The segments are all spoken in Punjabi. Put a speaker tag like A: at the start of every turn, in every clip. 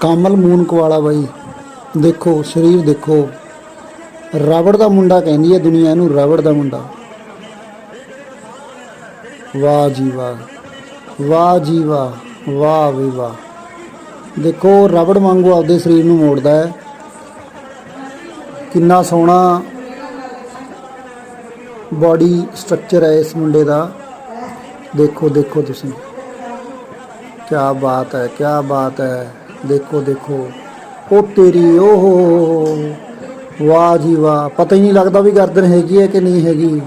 A: ਕਾਮਲ ਮੂਨਕ ਵਾਲਾ ਬਾਈ, ਦੇਖੋ, ਸਰੀਰ ਦੇਖੋ। ਰਬੜ ਦਾ ਮੁੰਡਾ ਕਹਿੰਦੀ ਹੈ, ਦੁਨੀਆ ਇਹਨੂੰ ਰਬੜ ਦਾ ਮੁੰਡਾ। ਵਾਹ ਜੀ ਵਾਹ ਵਾਹ ਜੀ ਵਾਹ ਵਾਹ ਵੀ ਵਾਹ। ਦੇਖੋ ਰਬੜ ਵਾਂਗੂ ਆਪਦੇ ਸਰੀਰ ਨੂੰ ਮੋੜਦਾ ਹੈ। ਕਿੰਨਾ ਸੋਹਣਾ ਬਾਡੀ ਸਟਰਕਚਰ ਹੈ ਇਸ ਮੁੰਡੇ ਦਾ। ਦੇਖੋ ਦੇਖੋ ਤੁਸੀਂ। ਕੀ ਬਾਤ ਹੈ ਕੀ ਬਾਤ ਹੈ। ਦੇਖੋ ਦੇਖੋ। ਉਹ ਤੇਰੀ ਓਹੋ ਵਾਹ ਜੀ ਵਾਹ। ਪਤਾ ਹੀ ਨਹੀਂ ਲੱਗਦਾ ਵੀ ਗਰਦਨ ਹੈਗੀ ਹੈ ਕਿ ਨਹੀਂ ਹੈਗੀ।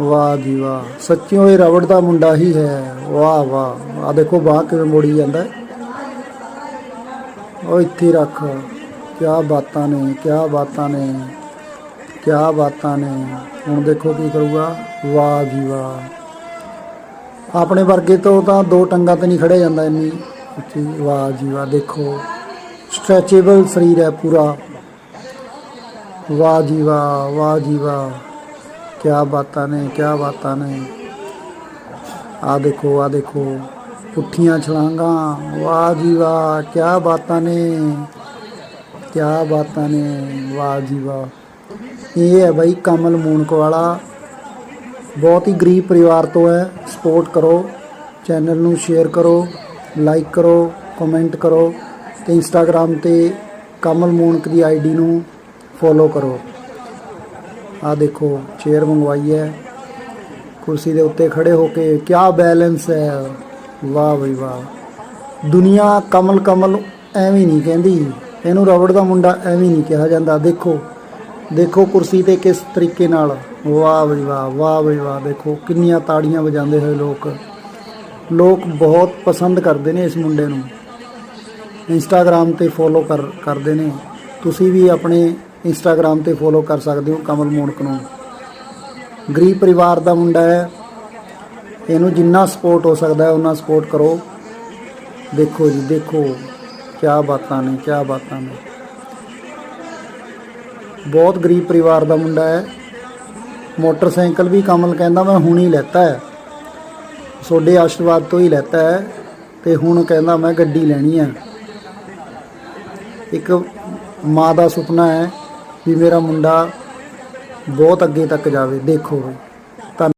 A: ਵਾਹ ਜੀ ਵਾਹ। ਸੱਚਿਓ ਇਹ ਰਵੜ ਦਾ ਮੁੰਡਾ ਹੀ ਹੈ। ਵਾਹ ਵਾਹ। ਆ ਦੇਖੋ, ਬਾਹ ਕਿਵੇਂ ਮੋੜੀ ਜਾਂਦਾ ਉਹ ਇੱਥੇ ਰੱਖ। ਕੀ ਬਾਤਾਂ ਨੇ ਕੀ ਬਾਤਾਂ ਨੇ ਕੀ ਬਾਤਾਂ ਨੇ। ਹੁਣ ਦੇਖੋ ਕੀ ਕਰੂਗਾ। ਵਾਹ ਜੀ ਵਾਹ। ਆਪਣੇ ਵਰਗੇ ਤੋਂ ਤਾਂ ਦੋ ਟੰਗਾਂ ਤੇ ਨਹੀਂ ਖੜਿਆ ਜਾਂਦਾ ਇੰਨੀ। ਉੱਚੀ ਵਾਹ ਜੀ ਵਾਹ ਦੇਖੋ ਸਟ੍ਰੈਚੇਬਲ ਸਰੀਰ ਹੈ ਪੂਰਾ। ਵਾਹ ਜੀ ਵਾਹ ਵਾਹ ਜੀ ਵਾਹ ਕੀ ਬਾਤਾਂ ਨੇ ਕੀ ਬਾਤਾਂ ਨੇ। ਆ ਦੇਖੋ ਆ ਦੇਖੋ, ਪੁੱਠੀਆਂ ਛਲਾਂਗਾ, ਵਾਹ ਜੀ ਵਾਹ ਕੀ ਬਾਤਾਂ ਨੇ ਕੀ ਬਾਤਾਂ ਨੇ, ਵਾਹ ਜੀ ਵਾਹ। ਇਹ ਹੈ ਬਾਈ ਕਮਲ ਮੂਨਕ ਵਾਲਾ ਬਹੁਤ ਹੀ ਗਰੀਬ ਪਰਿਵਾਰ ਤੋਂ ਹੈ ਸਪੋਰਟ ਕਰੋ ਚੈਨਲ ਨੂੰ ਸ਼ੇਅਰ ਕਰੋ। ਲਾਈਕ ਕਰੋ ਕਮੈਂਟ ਕਰੋ ਤੇ ਇੰਸਟਾਗ੍ਰam ਤੇ ਕਮਲ ਮੂਨਕ ਦੀ ਆਈਡੀ ਨੂੰ ਫੋਲੋ ਕਰੋ। ਆ ਦੇਖੋ ਚੇਅਰ ਮੰਗਵਾਈ ਹੈ। ਕੁਰਸੀ ਦੇ ਉੱਤੇ ਖੜੇ ਹੋ ਕੇ ਕਿਆ ਬੈਲੈਂਸ ਹੈ। ਵਾਹ ਬਈ ਵਾਹ। ਦੁਨੀਆ ਕਮਲ ਕਮਲ ਐਵੇਂ ਨਹੀਂ ਕਹਿੰਦੀ। ਇਹਨੂੰ ਰਬੜ ਦਾ ਮੁੰਡਾ ਐਵੇਂ ਨਹੀਂ ਕਿਹਾ ਜਾਂਦਾ। ਦੇਖੋ ਦੇਖੋ ਕੁਰਸੀ ਤੇ ਕਿਸ ਤਰੀਕੇ ਨਾਲ। ਵਾਹ ਬਈ ਵਾਹ ਵਾਹ ਬਈ ਵਾਹ। ਦੇਖੋ, ਕਿੰਨੀਆਂ ਤਾੜੀਆਂ ਵਜਾਉਂਦੇ ਹੋਏ ਲੋਕ। ਲੋਕ ਬਹੁਤ ਪਸੰਦ ਕਰਦੇ ਨੇ ਇਸ ਮੁੰਡੇ ਨੂੰ। ਇੰਸਟਾਗ੍ਰam ਤੇ ਫੋਲੋ ਕਰ, ਕਰਦੇ ਨੇ। ਤੁਸੀਂ ਵੀ ਆਪਣੇ ਇੰਸਟਾਗ੍ਰam ਤੇ ਫੋਲੋ ਕਰ ਸਕਦੇ ਹੋ ਕਮਲ ਮੋਨਕ ਨੂੰ। ਗਰੀਬ ਪਰਿਵਾਰ ਦਾ ਮੁੰਡਾ ਹੈ। ਇਹਨੂੰ ਜਿੰਨਾ ਸਪੋਰਟ ਹੋ ਸਕਦਾ ਹੈ ਉਹਨਾਂ ਸਪੋਰਟ ਕਰੋ। ਦੇਖੋ ਜੀ, ਦੇਖੋ। ਕੀ ਬਾਤਾਂ ਨੇ ਕੀ ਬਾਤਾਂ ਨੇ। ਬਹੁਤ ਗਰੀਬ ਪਰਿਵਾਰ ਦਾ ਮੁੰਡਾ ਹੈ। ਮੋਟਰਸਾਈਕਲ ਵੀ ਕਮਲ ਕਹਿੰਦਾ, ਮੈਂ ਹੁਣ ਲੈਤਾ ਹੈ। ਤੁਹਾਡੇ ਆਸ਼ੀਰਵਾਦ ਤੋਂ ਹੀ ਲੈਤਾ ਹੈ ਤੇ ਹੁਣ ਕਹਿੰਦਾ ਮੈਂ ਗੱਡੀ ਲੈਣੀ ਹੈ। ਇੱਕ ਮਾਂ ਦਾ ਸੁਪਨਾ ਹੈ ਵੀ ਮੇਰਾ ਮੁੰਡਾ ਬਹੁਤ ਅੱਗੇ ਤੱਕ ਜਾਵੇ, ਦੇਖੋ ਬਈ